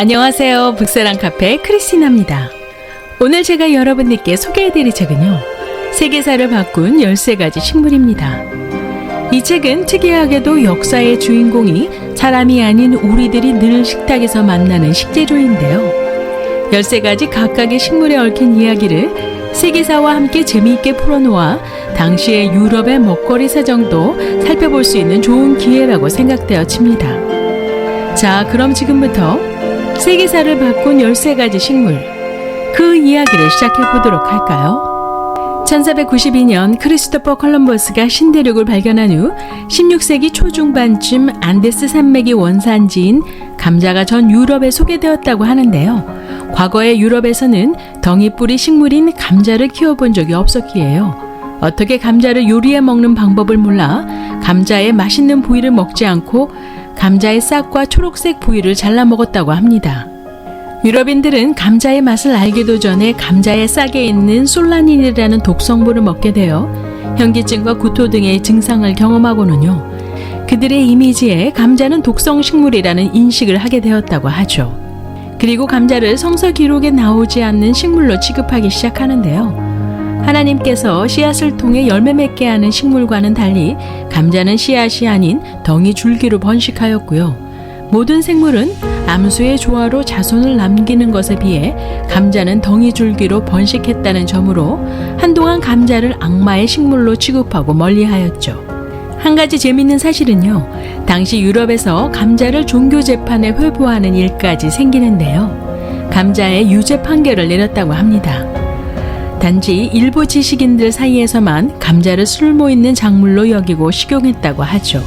안녕하세요. 북사랑 카페 크리스티나입니다. 오늘 제가 여러분들께 소개해드릴 책은요. 세계사를 바꾼 13가지 식물입니다. 이 책은 특이하게도 역사의 주인공이 사람이 아닌 우리들이 늘 식탁에서 만나는 식재료인데요. 13가지 각각의 식물에 얽힌 이야기를 세계사와 함께 재미있게 풀어놓아 당시의 유럽의 먹거리 사정도 살펴볼 수 있는 좋은 기회라고 생각되어집니다. 자, 그럼 지금부터 세계사를 바꾼 13가지 식물, 그 이야기를 시작해 보도록 할까요? 1492년 크리스토퍼 컬럼버스가 신대륙을 발견한 후 16세기 초중반쯤 안데스 산맥이 원산지인 감자가 전 유럽에 소개되었다고 하는데요. 과거의 유럽에서는 덩이뿌리 식물인 감자를 키워본 적이 없었기에요. 어떻게 감자를 요리해 먹는 방법을 몰라 감자의 맛있는 부위를 먹지 않고 감자의 싹과 초록색 부위를 잘라 먹었다고 합니다. 유럽인들은 감자의 맛을 알기도 전에 감자의 싹에 있는 솔라닌이라는 독성물을 먹게 되어 현기증과 구토 등의 증상을 경험하고는요. 그들의 이미지에 감자는 독성 식물이라는 인식을 하게 되었다고 하죠. 그리고 감자를 성서 기록에 나오지 않는 식물로 취급하기 시작하는데요. 하나님께서 씨앗을 통해 열매 맺게 하는 식물과는 달리 감자는 씨앗이 아닌 덩이 줄기로 번식하였고요. 모든 생물은 암수의 조화로 자손을 남기는 것에 비해 감자는 덩이 줄기로 번식했다는 점으로 한동안 감자를 악마의 식물로 취급하고 멀리하였죠. 한 가지 재밌는 사실은요. 당시 유럽에서 감자를 종교 재판에 회부하는 일까지 생기는데요. 감자의 유죄 판결을 내렸다고 합니다. 단지 일부 지식인들 사이에서만 감자를 쓸모 있는 작물로 여기고 식용했다고 하죠.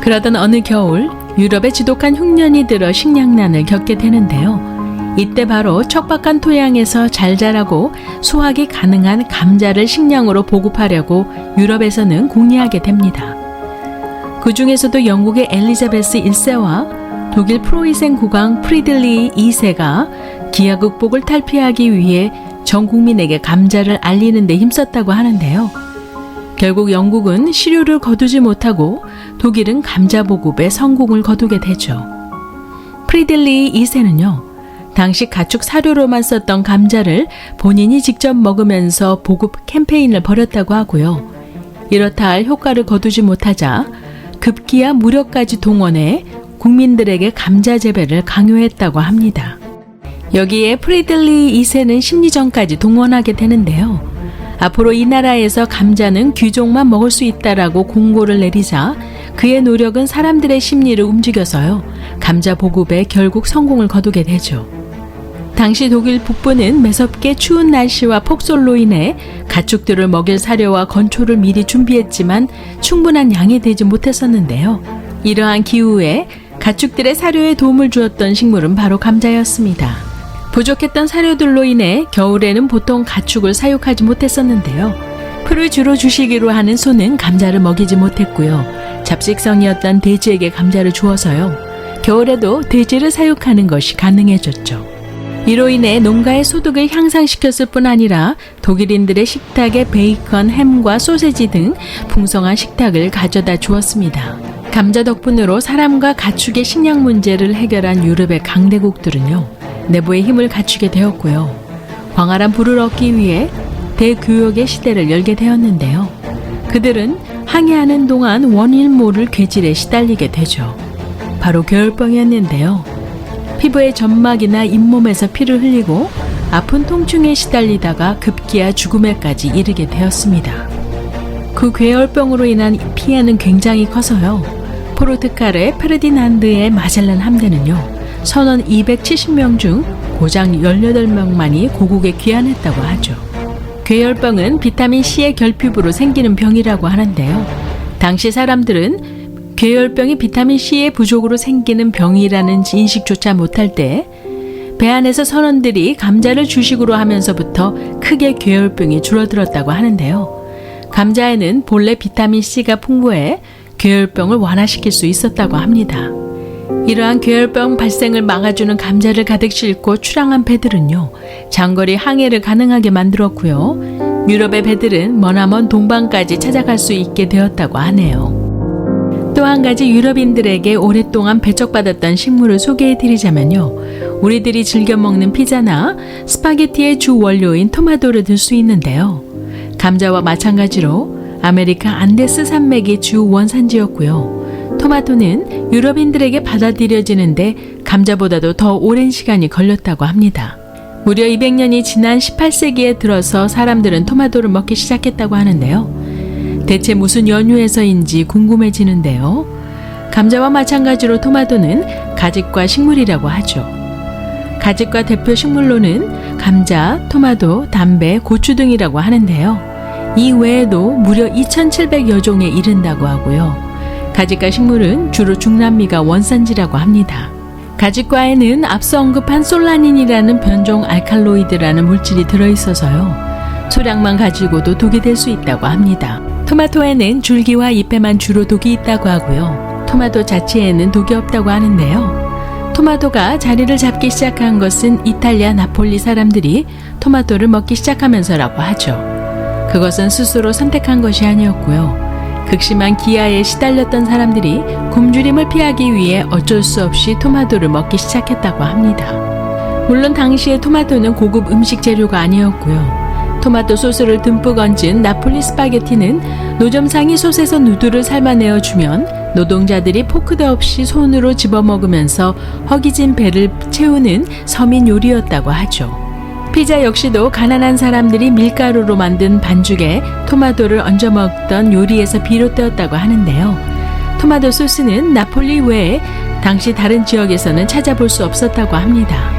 그러던 어느 겨울 유럽의 지독한 흉년이 들어 식량난을 겪게 되는데요. 이때 바로 척박한 토양에서 잘 자라고 수확이 가능한 감자를 식량으로 보급하려고 유럽에서는 궁리하게 됩니다. 그 중에서도 영국의 엘리자베스 1세와 독일 프로이센 국왕 프리들리 2세가 기아 극복을 탈피하기 위해 전 국민에게 감자를 알리는 데 힘썼다고 하는데요. 결국 영국은 시료를 거두지 못하고 독일은 감자 보급에 성공을 거두게 되죠. 프리들리 2세는요. 당시 가축 사료로만 썼던 감자를 본인이 직접 먹으면서 보급 캠페인을 벌였다고 하고요. 이렇다 할 효과를 거두지 못하자 급기야 무력까지 동원해 국민들에게 감자 재배를 강요했다고 합니다. 여기에 프리들리 2세는 심리전까지 동원하게 되는데요. 앞으로 이 나라에서 감자는 귀족만 먹을 수 있다라고 공고를 내리자 그의 노력은 사람들의 심리를 움직여서요. 감자 보급에 결국 성공을 거두게 되죠. 당시 독일 북부는 매섭게 추운 날씨와 폭설로 인해 가축들을 먹일 사료와 건초를 미리 준비했지만 충분한 양이 되지 못했었는데요. 이러한 기후에 가축들의 사료에 도움을 주었던 식물은 바로 감자였습니다. 부족했던 사료들로 인해 겨울에는 보통 가축을 사육하지 못했었는데요. 풀을 주로 주시기로 하는 소는 감자를 먹이지 못했고요. 잡식성이었던 돼지에게 감자를 주어서요. 겨울에도 돼지를 사육하는 것이 가능해졌죠. 이로 인해 농가의 소득을 향상시켰을 뿐 아니라 독일인들의 식탁에 베이컨, 햄과 소세지 등 풍성한 식탁을 가져다 주었습니다. 감자 덕분으로 사람과 가축의 식량 문제를 해결한 유럽의 강대국들은요. 내부의 힘을 갖추게 되었고요. 광활한 부를 얻기 위해 대교역의 시대를 열게 되었는데요. 그들은 항해하는 동안 원인 모를 괴질에 시달리게 되죠. 바로 겨울병이었는데요. 피부의 점막이나 잇몸에서 피를 흘리고 아픈 통증에 시달리다가 급기야 죽음에까지 이르게 되었습니다. 그 괴열병으로 인한 피해는 굉장히 커서요. 포르투갈의 페르디난드의 마젤란 함대는요. 선원 270명 중 고장 18명만이 고국에 귀환했다고 하죠. 괴열병은 비타민 C의 결핍으로 생기는 병이라고 하는데요. 당시 사람들은 괴열병이 비타민 C의 부족으로 생기는 병이라는 인식조차 못할 때 배 안에서 선원들이 감자를 주식으로 하면서부터 크게 괴열병이 줄어들었다고 하는데요. 감자에는 본래 비타민 C가 풍부해 괴열병을 완화시킬 수 있었다고 합니다. 이러한 괴혈병 발생을 막아주는 감자를 가득 싣고 출항한 배들은요, 장거리 항해를 가능하게 만들었고요. 유럽의 배들은 머나먼 동방까지 찾아갈 수 있게 되었다고 하네요. 또 한 가지 유럽인들에게 오랫동안 배척받았던 식물을 소개해 드리자면요. 우리들이 즐겨 먹는 피자나 스파게티의 주 원료인 토마토를 들 수 있는데요. 감자와 마찬가지로 아메리카 안데스 산맥이 주 원산지였고요. 토마토는 유럽인들에게 받아들여지는데 감자보다도 더 오랜 시간이 걸렸다고 합니다. 무려 200년이 지난 18세기에 들어서 사람들은 토마토를 먹기 시작했다고 하는데요. 대체 무슨 연유에서인지 궁금해지는데요. 감자와 마찬가지로 토마토는 가직과 식물이라고 하죠. 가직과 대표 식물로는 감자, 토마토, 담배, 고추 등이라고 하는데요. 이 외에도 무려 2,700여 종에 이른다고 하고요. 가직과 식물은 주로 중남미가 원산지라고 합니다. 가직과에는 앞서 언급한 솔라닌이라는 변종 알칼로이드라는 물질이 들어있어서요. 소량만 가지고도 독이 될 수 있다고 합니다. 토마토에는 줄기와 잎에만 주로 독이 있다고 하고요. 토마토 자체에는 독이 없다고 하는데요. 토마토가 자리를 잡기 시작한 것은 이탈리아 나폴리 사람들이 토마토를 먹기 시작하면서라고 하죠. 그것은 스스로 선택한 것이 아니었고요. 극심한 기아에 시달렸던 사람들이 굶주림을 피하기 위해 어쩔 수 없이 토마토를 먹기 시작했다고 합니다. 물론 당시에 토마토는 고급 음식 재료가 아니었고요. 토마토 소스를 듬뿍 얹은 나폴리 스파게티는 노점상이 솥에서 누드를 삶아내어 주면 노동자들이 포크도 없이 손으로 집어먹으면서 허기진 배를 채우는 서민 요리였다고 하죠. 피자 역시도 가난한 사람들이 밀가루로 만든 반죽에 토마토를 얹어 먹던 요리에서 비롯되었다고 하는데요. 토마토 소스는 나폴리 외에 당시 다른 지역에서는 찾아볼 수 없었다고 합니다.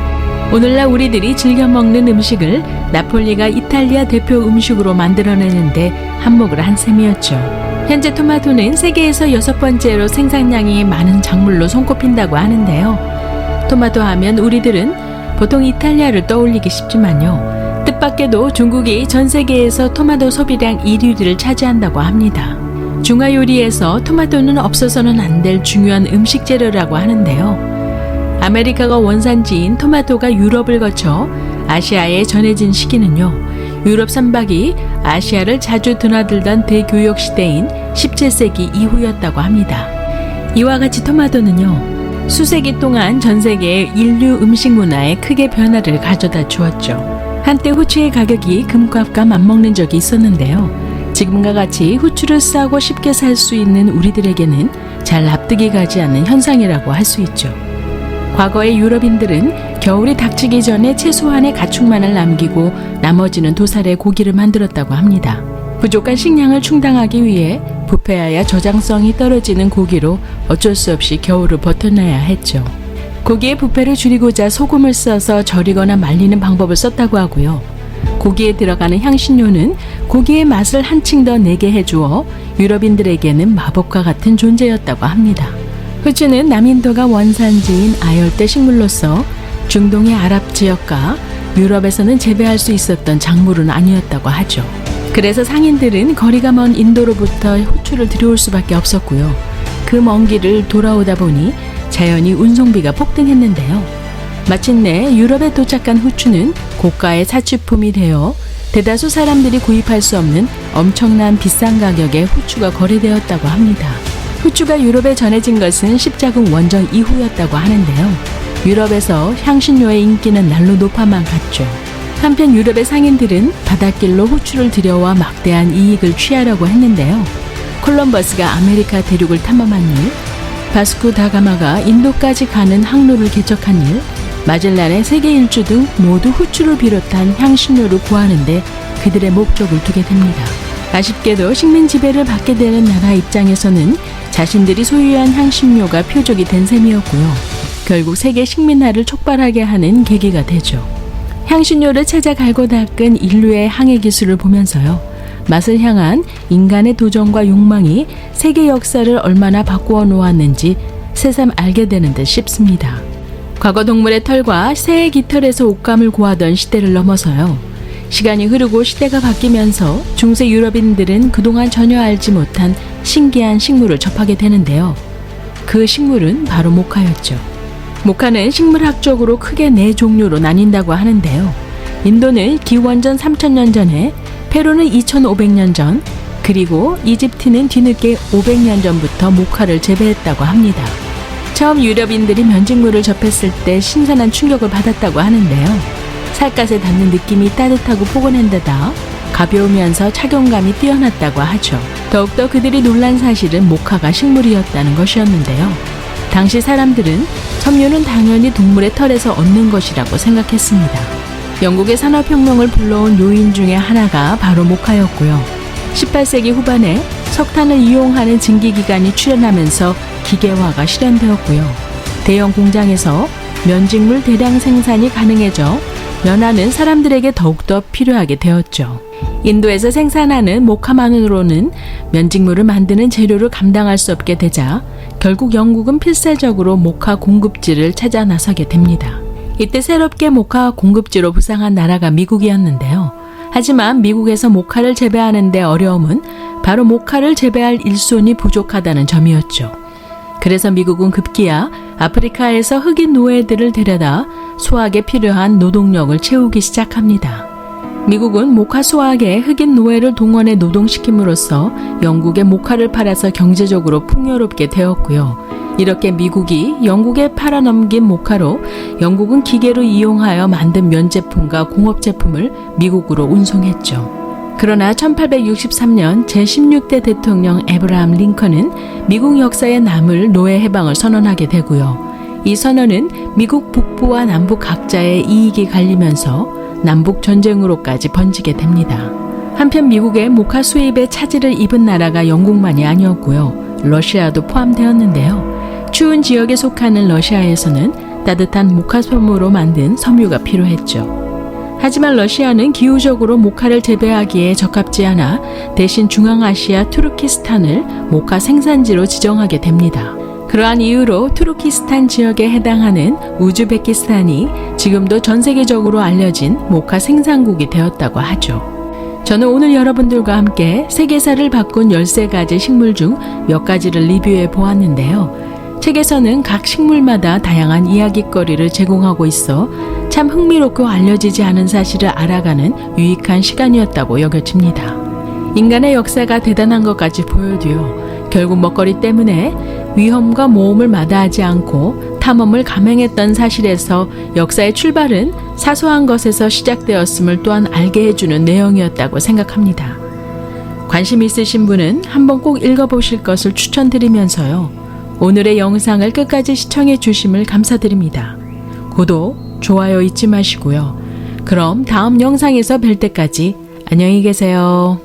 오늘날 우리들이 즐겨 먹는 음식을 나폴리가 이탈리아 대표 음식으로 만들어내는데 한몫을 한 셈이었죠. 현재 토마토는 세계에서 여섯 번째로 생산량이 많은 작물로 손꼽힌다고 하는데요. 토마토 하면 우리들은 보통 이탈리아를 떠올리기 쉽지만요. 뜻밖에도 중국이 전 세계에서 토마토 소비량 1위를 차지한다고 합니다. 중화 요리에서 토마토는 없어서는 안 될 중요한 음식 재료라고 하는데요. 아메리카가 원산지인 토마토가 유럽을 거쳐 아시아에 전해진 시기는요. 유럽 선박이 아시아를 자주 드나들던 대교역 시대인 17세기 이후였다고 합니다. 이와 같이 토마토는요. 수세기 동안 전 세계의 인류 음식 문화에 크게 변화를 가져다 주었죠. 한때 후추의 가격이 금값과 맞먹는 적이 있었는데요. 지금과 같이 후추를 싸고 쉽게 살 수 있는 우리들에게는 잘 납득이 가지 않는 현상이라고 할 수 있죠. 과거의 유럽인들은 겨울이 닥치기 전에 최소한의 가축만을 남기고 나머지는 도살에 고기를 만들었다고 합니다. 부족한 식량을 충당하기 위해 부패하여 저장성이 떨어지는 고기로 어쩔 수 없이 겨울을 버텨내야 했죠. 고기의 부패를 줄이고자 소금을 써서 절이거나 말리는 방법을 썼다고 하고요. 고기에 들어가는 향신료는 고기의 맛을 한층 더 내게 해주어 유럽인들에게는 마법과 같은 존재였다고 합니다. 후추는 남인도가 원산지인 아열대 식물로서 중동의 아랍 지역과 유럽에서는 재배할 수 있었던 작물은 아니었다고 하죠. 그래서 상인들은 거리가 먼 인도로부터 후추를 들여올 수밖에 없었고요. 그 먼 길을 돌아오다 보니 자연히 운송비가 폭등했는데요. 마침내 유럽에 도착한 후추는 고가의 사치품이 되어 대다수 사람들이 구입할 수 없는 엄청난 비싼 가격에 후추가 거래되었다고 합니다. 후추가 유럽에 전해진 것은 십자군 원정 이후였다고 하는데요. 유럽에서 향신료의 인기는 날로 높아만 갔죠. 한편 유럽의 상인들은 바닷길로 후추를 들여와 막대한 이익을 취하려고 했는데요. 콜럼버스가 아메리카 대륙을 탐험한 일, 바스코 다가마가 인도까지 가는 항로를 개척한 일, 마젤란의 세계 일주 등 모두 후추를 비롯한 향신료를 구하는데 그들의 목적을 두게 됩니다. 아쉽게도 식민 지배를 받게 되는 나라 입장에서는 자신들이 소유한 향신료가 표적이 된 셈이었고요. 결국 세계 식민화를 촉발하게 하는 계기가 되죠. 향신료를 찾아 갈고 닦은 인류의 항해 기술을 보면서요. 맛을 향한 인간의 도전과 욕망이 세계 역사를 얼마나 바꾸어 놓았는지 새삼 알게 되는 듯 싶습니다. 과거 동물의 털과 새의 깃털에서 옷감을 구하던 시대를 넘어서요. 시간이 흐르고 시대가 바뀌면서 중세 유럽인들은 그동안 전혀 알지 못한 신기한 식물을 접하게 되는데요. 그 식물은 바로 모카였죠. 모카는 식물학적으로 크게 네 종류로 나뉜다고 하는데요. 인도는 기원전 3000년 전에, 페루는 2500년 전, 그리고 이집트는 뒤늦게 500년 전부터 모카를 재배했다고 합니다. 처음 유럽인들이 면직물을 접했을 때 신선한 충격을 받았다고 하는데요. 살갗에 닿는 느낌이 따뜻하고 포근한 데다 가벼우면서 착용감이 뛰어났다고 하죠. 더욱더 그들이 놀란 사실은 모카가 식물이었다는 것이었는데요. 당시 사람들은 섬유는 당연히 동물의 털에서 얻는 것이라고 생각했습니다. 영국의 산업혁명을 불러온 요인 중에 하나가 바로 모카였고요. 18세기 후반에 석탄을 이용하는 증기기관이 출현하면서 기계화가 실현되었고요. 대형 공장에서 면직물 대량 생산이 가능해져 면화는 사람들에게 더욱더 필요하게 되었죠. 인도에서 생산하는 모카만으로는 면직물을 만드는 재료를 감당할 수 없게 되자 결국 영국은 필사적으로 모카 공급지를 찾아 나서게 됩니다. 이때 새롭게 모카 공급지로 부상한 나라가 미국이었는데요. 하지만 미국에서 모카를 재배하는 데 어려움은 바로 모카를 재배할 일손이 부족하다는 점이었죠. 그래서 미국은 급기야 아프리카에서 흑인 노예들을 데려다 수확에 필요한 노동력을 채우기 시작합니다. 미국은 모카 수확에 흑인 노예를 동원해 노동시킴으로써 영국에 모카를 팔아서 경제적으로 풍요롭게 되었고요. 이렇게 미국이 영국에 팔아넘긴 모카로 영국은 기계를 이용하여 만든 면제품과 공업 제품을 미국으로 운송했죠. 그러나 1863년 제16대 대통령 에브라함 링컨은 미국 역사에 남을 노예 해방을 선언하게 되고요. 이 선언은 미국 북부와 남부 각자의 이익이 갈리면서 남북 전쟁으로까지 번지게 됩니다. 한편 미국의 모카 수입에 차질을 입은 나라가 영국만이 아니었고요. 러시아도 포함되었는데요. 추운 지역에 속하는 러시아에서는 따뜻한 모카 솜으로 만든 섬유가 필요했죠. 하지만 러시아는 기후적으로 모카를 재배하기에 적합지 않아 대신 중앙아시아 투르키스탄을 모카 생산지로 지정하게 됩니다. 그러한 이유로 투르키스탄 지역에 해당하는 우즈베키스탄이 지금도 전 세계적으로 알려진 모카 생산국이 되었다고 하죠. 저는 오늘 여러분들과 함께 세계사를 바꾼 13가지 식물 중 몇 가지를 리뷰해 보았는데요. 책에서는 각 식물마다 다양한 이야기거리를 제공하고 있어 참 흥미롭고 알려지지 않은 사실을 알아가는 유익한 시간이었다고 여겨집니다. 인간의 역사가 대단한 것까지 보여도요. 결국 먹거리 때문에 위험과 모험을 마다하지 않고 탐험을 감행했던 사실에서 역사의 출발은 사소한 것에서 시작되었음을 또한 알게 해주는 내용이었다고 생각합니다. 관심 있으신 분은 한번 꼭 읽어보실 것을 추천드리면서요. 오늘의 영상을 끝까지 시청해 주심을 감사드립니다. 구독, 좋아요 잊지 마시고요. 그럼 다음 영상에서 뵐 때까지 안녕히 계세요.